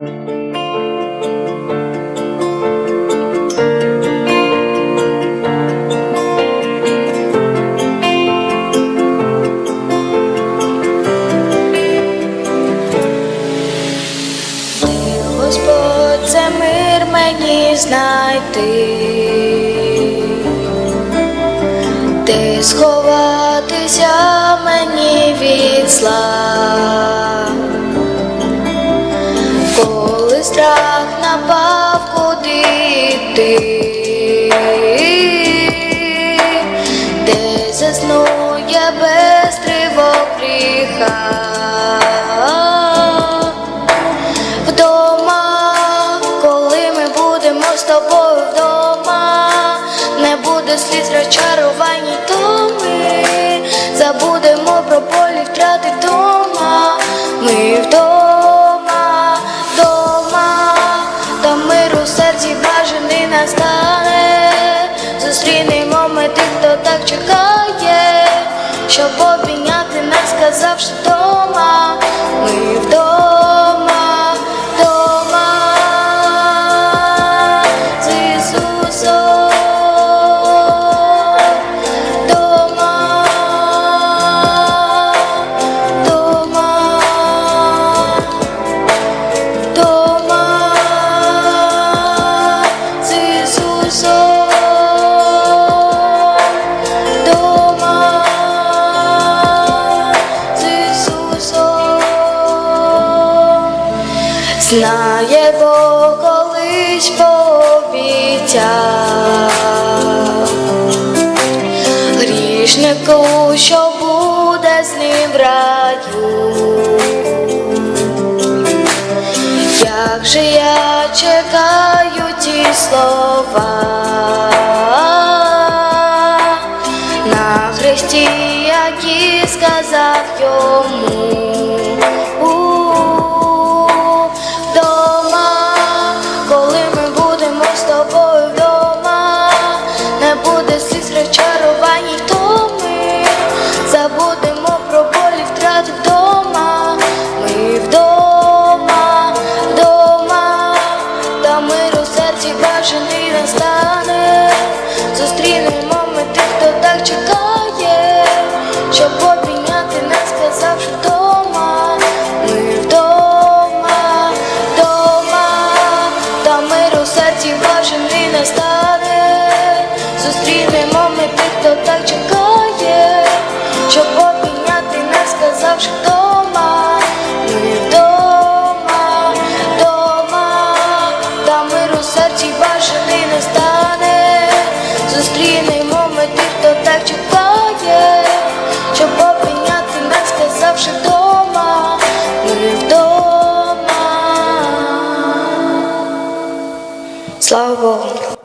Господь, це мир мені знайти, ти сховатися мені від зла. Страх напав, куди йти, де засну я без тривог гріха. Вдома, коли ми будемо з тобою вдома, не буде сліз розчарувань обійняти нас, сказавши вдома, Знає Бог колись пообіцяв грішнику, що буде з ним раю. Як же я чекаю ті слова на хресті, які сказав йому. Щоб обійняти нас, сказавши вдома, ми вдома, вдома, та миру в серці бажаний настане, зустрінемо ми тих, так чекає, щоб обійняти нас, сказавши вдома, ми вдома, вдома, та миру в серці бажаний настане, зустрінемо Слава Богу.